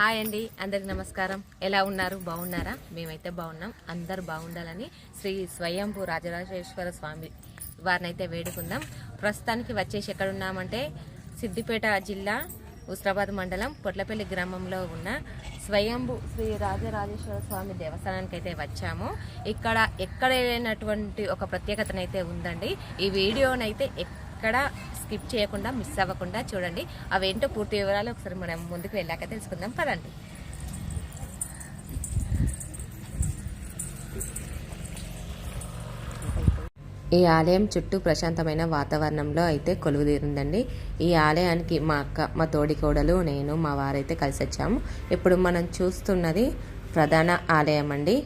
Hi అండి అందరికి నమస్కారం. ఎలా ఉన్నారు? బాగున్నారా? మేమైతే బాగున్నాం. అందరు బాగుండాలని శ్రీ స్వయంభూ రాజరాజేశ్వర స్వామి వారినైతే వేడుకుందాం. ప్రస్తుతానికి వచ్చేసి ఎక్కడ ఉన్నామంటే సిద్దిపేట జిల్లా ఉస్రాబాద్ మండలం పొట్లపల్లి గ్రామంలో ఉన్న స్వయంభూ శ్రీ రాజరాజేశ్వర స్వామి దేవస్థానానికి అయితే వచ్చాము. ఇక్కడ ఎక్కడ లేనటువంటి ఒక ప్రత్యేకతనైతే ఉందండి. ఈ వీడియోనైతే ఎక్కడ స్కిప్ చేయకుండా మిస్ అవ్వకుండా చూడండి. అవేంటో పూర్తి వివరాలు ఒకసారి మనం ముందుకు వెళ్ళాక తెలుసుకుందాం. పదండి. ఈ ఆలయం చుట్టూ ప్రశాంతమైన వాతావరణంలో అయితే కొలువుదీరిందండి ఈ ఆలయానికి మా అక్క మా తోడి కోడలు నేను మా వారైతే కలిసి వచ్చాము ఇప్పుడు మనం చూస్తున్నది ప్రధాన ఆలయం అండి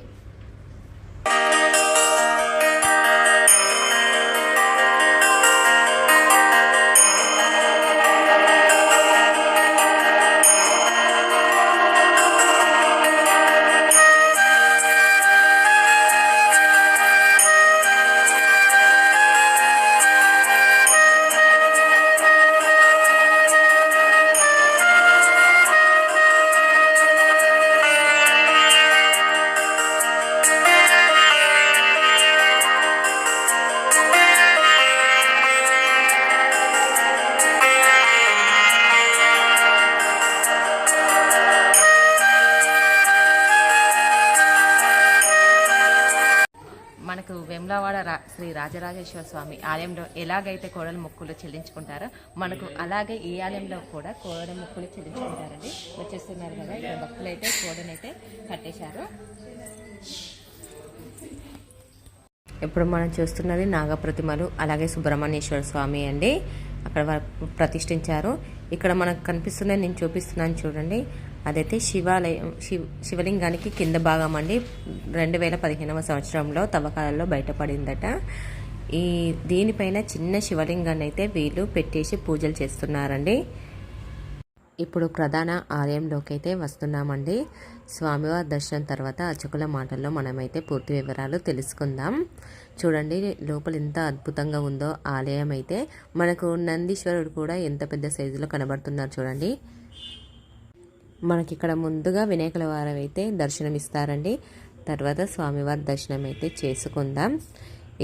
మనకు రా శ్రీ రాజరాజేశ్వర స్వామి ఆలయంలో ఎలాగైతే కోడల మొక్కులు చెల్లించుకుంటారో మనకు అలాగే ఈ ఆలయంలో కూడా కోడ మొక్కులు చెల్లించుకుంటారండి. వచ్చేస్తున్నారు కదా ఇక్కడ భక్తులు అయితే కోడనైతే కట్టేశారు. ఇప్పుడు మనం చూస్తున్నది నాగప్రతిమలు అలాగే సుబ్రహ్మణ్యేశ్వర స్వామి అండి. అక్కడ ప్రతిష్ఠించారు. ఇక్కడ మనకు కనిపిస్తున్నది నేను చూపిస్తున్నాను చూడండి. అదైతే శివాలయం శివ శివలింగానికి కింద భాగం అండి. రెండు వేల పదిహేనవ సంవత్సరంలో తవ్వకాలలో బయటపడిందట. ఈ దీనిపైన చిన్న శివలింగాన్ని అయితే వీళ్ళు పెట్టేసి పూజలు చేస్తున్నారండి. ఇప్పుడు ప్రధాన ఆలయంలోకి అయితే వస్తున్నామండి. స్వామివారి దర్శనం తర్వాత అర్చకుల మాటల్లో మనమైతే పూర్తి వివరాలు తెలుసుకుందాం. చూడండి లోపల ఎంత అద్భుతంగా ఉందో ఆలయం అయితే మనకు నందీశ్వరుడు కూడా ఎంత పెద్ద సైజులో కనబడుతున్నారు చూడండి. మనకి ఇక్కడ ముందుగా వినాయకుల వారం అయితే దర్శనం ఇస్తారండి తర్వాత స్వామివారి దర్శనం అయితే చేసుకుందాం.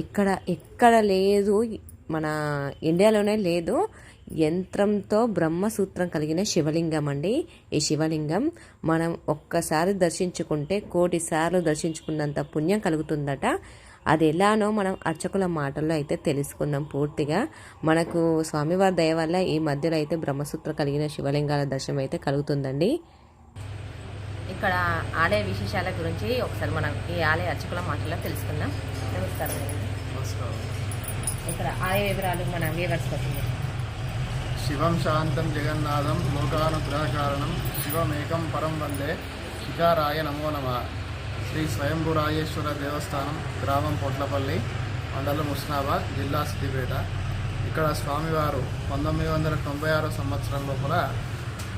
ఇక్కడ ఎక్కడ లేదు మన ఇండియాలోనే లేదు. యంత్రంతో బ్రహ్మసూత్రం కలిగిన శివలింగం అండి ఈ శివలింగం మనం ఒక్కసారి దర్శించుకుంటే కోటి సార్లు దర్శించుకున్నంత పుణ్యం కలుగుతుందట. అది ఎలానో మనం అర్చకుల మాటల్లో అయితే తెలుసుకుందాం పూర్తిగా. మనకు స్వామివారి దయ వల్ల ఈ మధ్యలో అయితే బ్రహ్మసూత్రం కలిగిన శివలింగాల దర్శనం అయితే కలుగుతుందండి. ఇక్కడ ఆలయ విశేషాల గురించి ఒకసారి మనం ఈ ఆలయ అర్చకుల మాటల్లో తెలుసుకుందాం. నమస్కారం. ఇక్కడ ఆలయ వివరాలు మన వ్యూవర్స్ శివం శాంతం జగన్నాథం లోకానుగ్రహకారణం శివమేకం పరం వందే శిఖారాయ నమో నమ. శ్రీ స్వయంభూ రాజేశ్వర దేవస్థానం గ్రామం పొట్లపల్లి మండలం ముస్నాబాద్ జిల్లా సిద్దిపేట. ఇక్కడ స్వామివారు పంతొమ్మిది వందల తొంభై ఆరో సంవత్సరం లోపల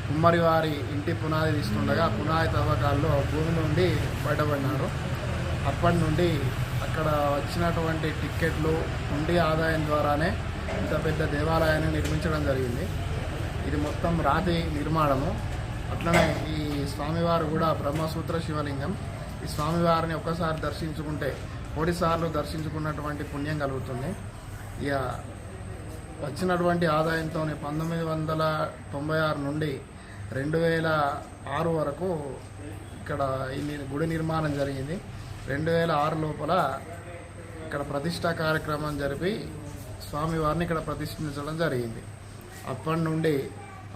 కుమ్మరి వారి ఇంటి పునాది తీస్తుండగా పునాది తవ్వకాల్లో భూమి నుండి బయటపడినారు. అప్పటి నుండి అక్కడ వచ్చినటువంటి టిక్కెట్లు ఉండి ఆదాయం ద్వారానే ఇంత పెద్ద దేవాలయాన్ని నిర్మించడం జరిగింది. ఇది మొత్తం రాతి నిర్మాణము. అట్లనే ఈ స్వామివారు కూడా బ్రహ్మసూత్ర శివలింగం. ఈ స్వామివారిని ఒక్కసారి దర్శించుకుంటే కోటిసార్లు దర్శించుకున్నటువంటి పుణ్యం కలుగుతుంది. ఇక వచ్చినటువంటి ఆదాయంతో పంతొమ్మిది వందల తొంభై ఆరు నుండి రెండు వేల ఆరు వరకు ఇక్కడ ఈ గుడి నిర్మాణం జరిగింది. రెండు వేల ఆరు లోపల ఇక్కడ ప్రతిష్టా కార్యక్రమం జరిపి స్వామివారిని ఇక్కడ ప్రతిష్ఠించడం జరిగింది. అప్పటి నుండి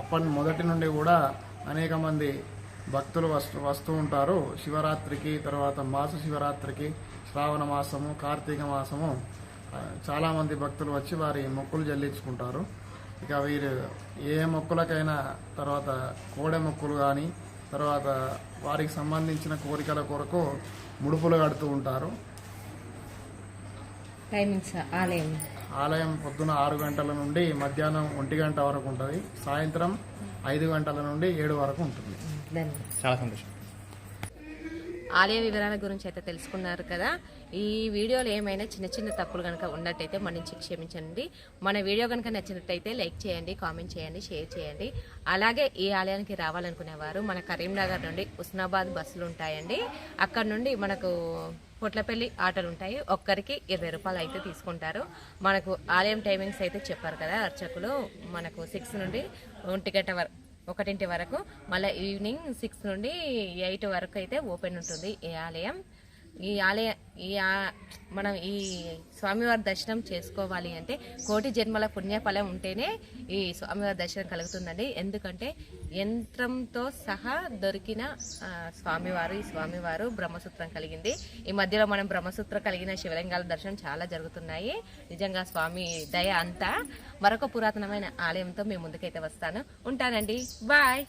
అప్పటి మొదటి నుండి కూడా అనేక మంది భక్తులు వస్తూ వస్తూ ఉంటారు. శివరాత్రికి తర్వాత మాస శివరాత్రికి శ్రావణ మాసము కార్తీక మాసము చాలామంది భక్తులు వచ్చి వారి మొక్కులు చెల్లించుకుంటారు. ఇక వీరు ఏ మొక్కులకైనా తర్వాత కోడె మొక్కులు కానీ తర్వాత వారికి సంబంధించిన కోరికల కొరకు ముడుపులు కడుతూ ఉంటారు. టైమింగ్స్ ఆలయం. ఆలయం పొద్దున ఆరు గంటల నుండి మధ్యాహ్నం ఒంటి గంట వరకు ఉంటుంది. సాయంత్రం ఐదు గంటల నుండి ఏడు వరకు ఉంటుంది. చాలా సంతోషం. ఆలయ వివరాల గురించి అయితే తెలుసుకున్నారు కదా. ఈ వీడియోలో ఏమైనా చిన్న చిన్న తప్పులు కనుక ఉన్నట్టయితే మన్నించి క్షమించండి. మన వీడియో కనుక నచ్చినట్టయితే లైక్ చేయండి కామెంట్ చేయండి షేర్ చేయండి. అలాగే ఈ ఆలయానికి రావాలనుకునేవారు మన కరీంనగర్ నుండి ఉస్నాబాద్ బస్సులు ఉంటాయండి. అక్కడ నుండి మనకు పొట్లపల్లి ఆటోలు ఉంటాయి. ఒక్కరికి ఇరవై రూపాయలు అయితే తీసుకుంటారు. మనకు ఆలయం టైమింగ్స్ అయితే చెప్పారు కదా అర్చకులు. మనకు సిక్స్ నుండి ఒంటి గంట వరకు ఒకటింటి వరకు మళ్ళీ ఈవినింగ్ సిక్స్ నుండి ఎయిట్ వరకు అయితే ఓపెన్ ఉంటుంది ఈ ఆలయం. ఈ ఆలయ ఈ మనం ఈ స్వామివారి దర్శనం చేసుకోవాలి అంటే కోటి జన్మల పుణ్యఫలం ఉంటేనే ఈ స్వామివారి దర్శనం కలుగుతుందండి. ఎందుకంటే యంత్రంతో సహా దొరికిన స్వామివారు ఈ స్వామివారు బ్రహ్మసూత్రం కలిగింది. ఈ మధ్యలో మనం బ్రహ్మసూత్రం కలిగిన శివలింగాల దర్శనం చాలా జరుగుతున్నాయి. నిజంగా స్వామి దయ అంతా మరొక పురాతనమైన ఆలయంతో మేము ముందుకైతే వస్తాను. ఉంటానండి. బాయ్.